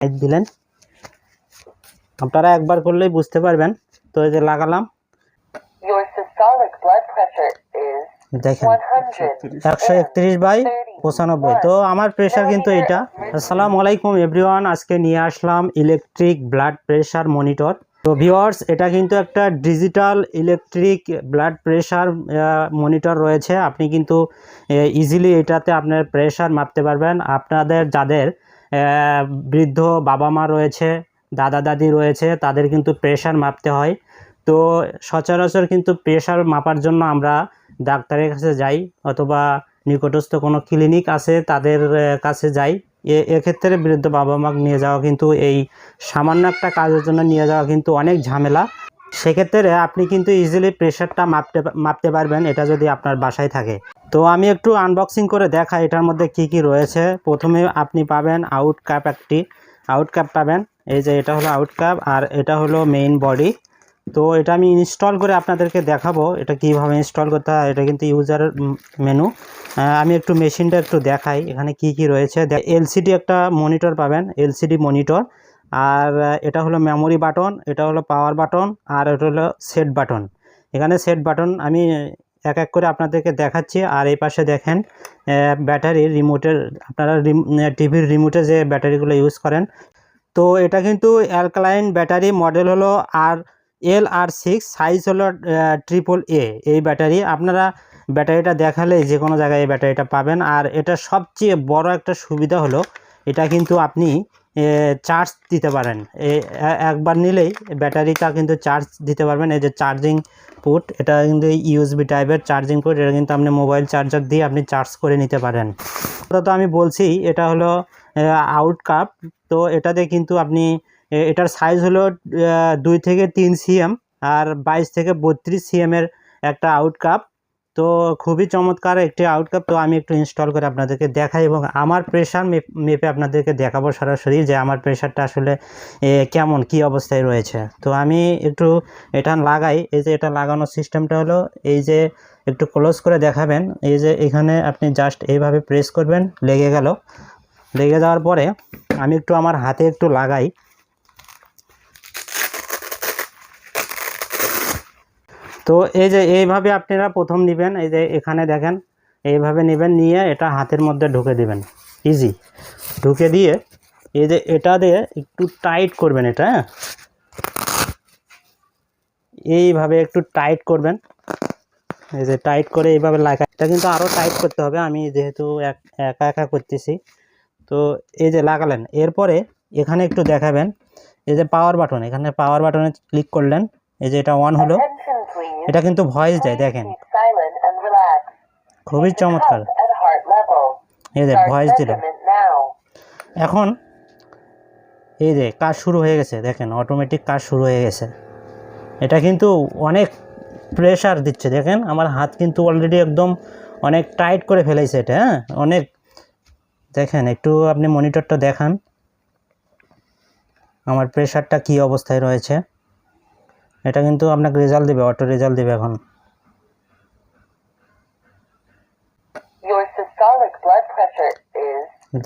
Light দিলেন আপনারা একবার করলেই বুঝতে পারবেন। তো এই যে লাগালাম। দেখেন 100. একশো একত্রিশ বাই পঁচানব্বই। তো আমার প্রেশার কিন্তু এটা আসসালামু আলাইকুম এভরিওয়ান আজকে নিয়ে আসলাম ইলেকট্রিক ব্লাড প্রেশার মনিটর তো ভিওয়ার্স এটা কিন্তু একটা digital electric blood pressure monitor রয়েছে। আপনি কিন্তু ইজিলি এটাতে আপনার প্রেশার মাপতে পারবেন। আপনাদের, যাদের বৃদ্ধ বাবা মা রয়েছে দাদা দাদি রয়েছে, তাদের কিন্তু প্রেশার মাপতে হয়। তো সচরাচর কিন্তু প্রেশার মাপার জন্য আমরা ডাক্তারের কাছে যাই অথবা নিকটস্থ কোনো ক্লিনিক আছে তাদের কাছে যাই। এক্ষেত্রে বৃদ্ধ বাবা মাকে নিয়ে যাওয়া কিন্তু এই সামান্য একটা কাজের জন্য নিয়ে যাওয়া কিন্তু অনেক ঝামেলা। সেক্ষেত্রে আপনি কিন্তু ইজিলি প্রেশারটা মাপতে মাপতে পারবেন, এটা যদি আপনার বাসায় থাকে। তো আমি একটু আনবক্সিং করে দেখাই এটার মধ্যে কি কি রয়েছে। প্রথমে আপনি পাবেন আউট ক্যাপ একটি। আউট ক্যাপ পাবেন, এই যে এটা হলো আউট ক্যাপ আর এটা হলো মেইন বডি তো এটা আমি ইনস্টল করে আপনাদেরকে দেখাবো, এটা কীভাবে ইনস্টল করতে হয়, এটা কিন্তু ইউজার মেনু আমি একটু মেশিনটা একটু দেখাই, এখানে কি কি রয়েছে। এলসিডি একটা মনিটর পাবেন এলসিডি মনিটর আর এটা হলো মেমোরি বাটন এটা হলো পাওয়ার বাটন আর এটা হলো সেট বাটন এখানে সেট বাটন আমি এক এক করে আপনাদেরকে দেখাচ্ছি, আর এই পাশে দেখেন ব্যাটারি রিমোটের আপনারা টিভির রিমোটে যে ব্যাটারিগুলো ইউজ করেন। তো এটা কিন্তু অ্যালকালাইন ব্যাটারি মডেল হলো আর এল আর সিক্স সাইজ হলো ট্রিপল এ এই ব্যাটারি আপনারা ব্যাটারিটা দেখালে যে কোনো জায়গায় এই ব্যাটারিটা পাবেন। আর এটা সবচেয়ে বড় একটা সুবিধা হলো, এটা কিন্তু আপনি চার্জ দিতে পারেন। একবার নিলেই ব্যাটারিটা কিন্তু চার্জ দিতে পারবেন। এই যে চার্জিং পুট এটা কিন্তু ইউএসবি টাইপের চার্জিং পুট এটা কিন্তু আপনি মোবাইল চার্জার দিয়ে আপনি চার্জ করে নিতে পারেন। তো আমি বলছি, এটা হলো আউট কাপ তো এটাতে কিন্তু আপনি এটার সাইজ হলো দুই থেকে তিন সিএম আর বাইশ থেকে বত্রিশ সিএমের একটা আউট কাপ তো খুবই চমৎকার একটি আউটকাপ তো আমি একটু ইনস্টল করে আপনাদেরকে দেখাই এবং আমার প্রেশার মেপে আপনাদেরকে দেখাবো সরাসরি যে আমার প্রেশারটা আসলে কেমন, কি অবস্থায় রয়েছে। তো আমি একটু এটা লাগাই। এই যে এটা লাগানোর সিস্টেমটা হলো, এই যে একটু ক্লোজ করে দেখাবেন। এই যে এখানে আপনি জাস্ট এইভাবে প্রেস করবেন, লেগে গেল। লেগে যাওয়ার পরে আমি একটু আমার হাতে একটু লাগাই। তো এই যে এইভাবে আপনারা প্রথম নেবেন, এই যে এখানে দেখেন, এইভাবে নেবেন, নিয়ে এটা হাতের মধ্যে ঢুকে দিবেন। ইজি ঢুকে দিয়ে এই যে এটা দিয়ে একটু টাইট করবেন এটা হ্যাঁ? এইভাবে একটু টাইট করবেন। এই যে টাইট করে এইভাবে লাগা এটা কিন্তু আরও টাইট করতে হবে। আমি যেহেতু এক- একা করতেছি, তো এই যে লাগালেন। এরপরে এখানে একটু দেখাবেন, এই যে পাওয়ার বাটন এখানে পাওয়ার বাটনে ক্লিক করলেন, এই যে এটা অন হলো। please. এটা কিন্তু ভয়েস দেয় দেখেন. খুবই চমৎকার. এই যে ভয়েস দিল। এখন এই যে কাজ শুরু হয়ে গেছে দেখেন অটোমেটিক কাজ শুরু হয়ে গেছে। এটা কিন্তু অনেক প্রেশার দিচ্ছে দেখেন আমার হাত কিন্তু অলরেডি একদম অনেক টাইট করে ফেলেছে এটা হ্যাঁ? অনেক দেখেন একটু আপনি মনিটরটা দেখান। আমার প্রেশারটা কি অবস্থায় রয়েছে? এটা কিন্তু আপনাকে রেজাল্ট দেবে অটো রেজাল্ট দেবে এখন।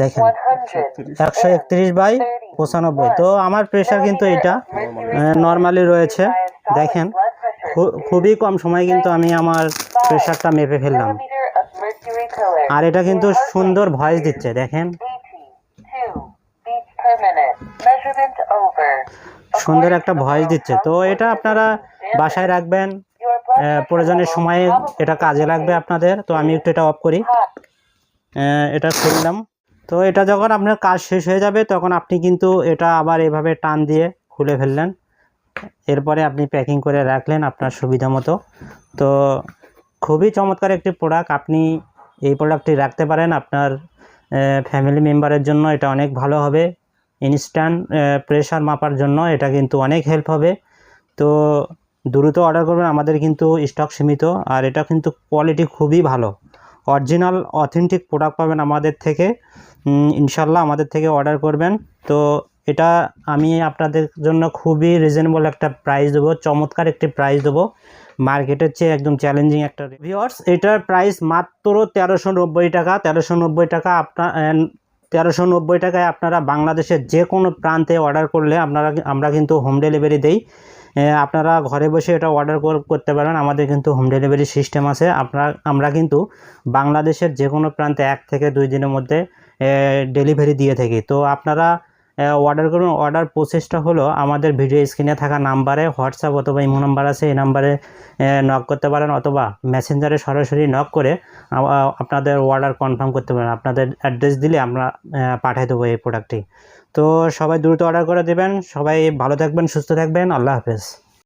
দেখেন একশো একত্রিশ বাই পঁচানব্বই। তো আমার প্রেশার কিন্তু এটা নর্মালি রয়েছে। দেখেন খুবই কম সময় কিন্তু আমি আমার প্রেশারটা মেপে ফেললাম. আর এটা কিন্তু সুন্দর ভয়েস দিচ্ছে দেখেন। 82 beats per minute. Measurement over. সুন্দর একটা ভয়েস দিচ্ছে। তো এটা আপনারা বাসায় রাখবেন প্রয়োজনের সময়ে এটা কাজে লাগবে আপনাদের। তো আমি একটু এটা অফ করি। এটা খুললাম তো এটা যখন আপনার কাজ শেষ হয়ে যাবে, তখন আপনি কিন্তু এটা আবার এভাবে টান দিয়ে খুলে ফেললেন। এরপরে আপনি প্যাকিং করে রাখলেন আপনার সুবিধা মতো। তো খুবই চমৎকার একটি প্রোডাক্ট আপনি এই প্রোডাক্টটি রাখতে পারেন আপনার ফ্যামিলি মেম্বারের জন্য। এটা অনেক ভালো হবে। ইনস্ট্যান্ট প্রেশার মাপার জন্য এটা কিন্তু অনেক হেল্প হবে। তো দ্রুত অর্ডার করবেন, আমাদের কিন্তু স্টক সীমিত, আর এটা কিন্তু কোয়ালিটি খুবই ভালো। অরিজিনাল অথেন্টিক প্রোডাক্ট পাবেন আমাদের থেকে। ইনশাল্লাহ আমাদের থেকে অর্ডার করবেন। তো এটা আমি আপনাদের জন্য খুবই রিজনেবল একটা প্রাইস দেবো, চমৎকার একটি প্রাইস দেবো। মার্কেটের চেয়ে একদম চ্যালেঞ্জিং একটা ভিওর্স এটার প্রাইস মাত্র তেরোশো নব্বই টাকা। তেরোশো নব্বই টাকা আপনার তেরোশো নব্বই টাকায় আপনারা বাংলাদেশের যে কোনো প্রান্তে অর্ডার করলে আপনারা আমরা কিন্তু হোম ডেলিভারি দেই। আপনারা ঘরে বসে এটা অর্ডার করতে পারেন। আমাদের কিন্তু হোম ডেলিভারি সিস্টেম আছে। আপনার আমরা কিন্তু বাংলাদেশের যে কোনো প্রান্তে এক থেকে দুই দিনের মধ্যে ডেলিভারি দিয়ে থাকি। তো আপনারা অর্ডার করুন। অর্ডার প্রসেসটা হলো আমাদের ভিডিও স্ক্রিনে থাকা নাম্বারে হোয়াটসঅ্যাপ অথবা ইমো নাম্বার আছে, এই নাম্বারে নক করতে পারেন অথবা মেসেঞ্জারে সরাসরি নক করে আপনাদের অর্ডার কনফার্ম করতে পারেন। আপনাদের অ্যাড্রেস দিলে আমরা পাঠিয়ে দেবো এই প্রোডাক্টটি তো সবাই দ্রুত অর্ডার করে দেবেন। সবাই ভালো থাকবেন, সুস্থ থাকবেন। আল্লাহ হাফেজ।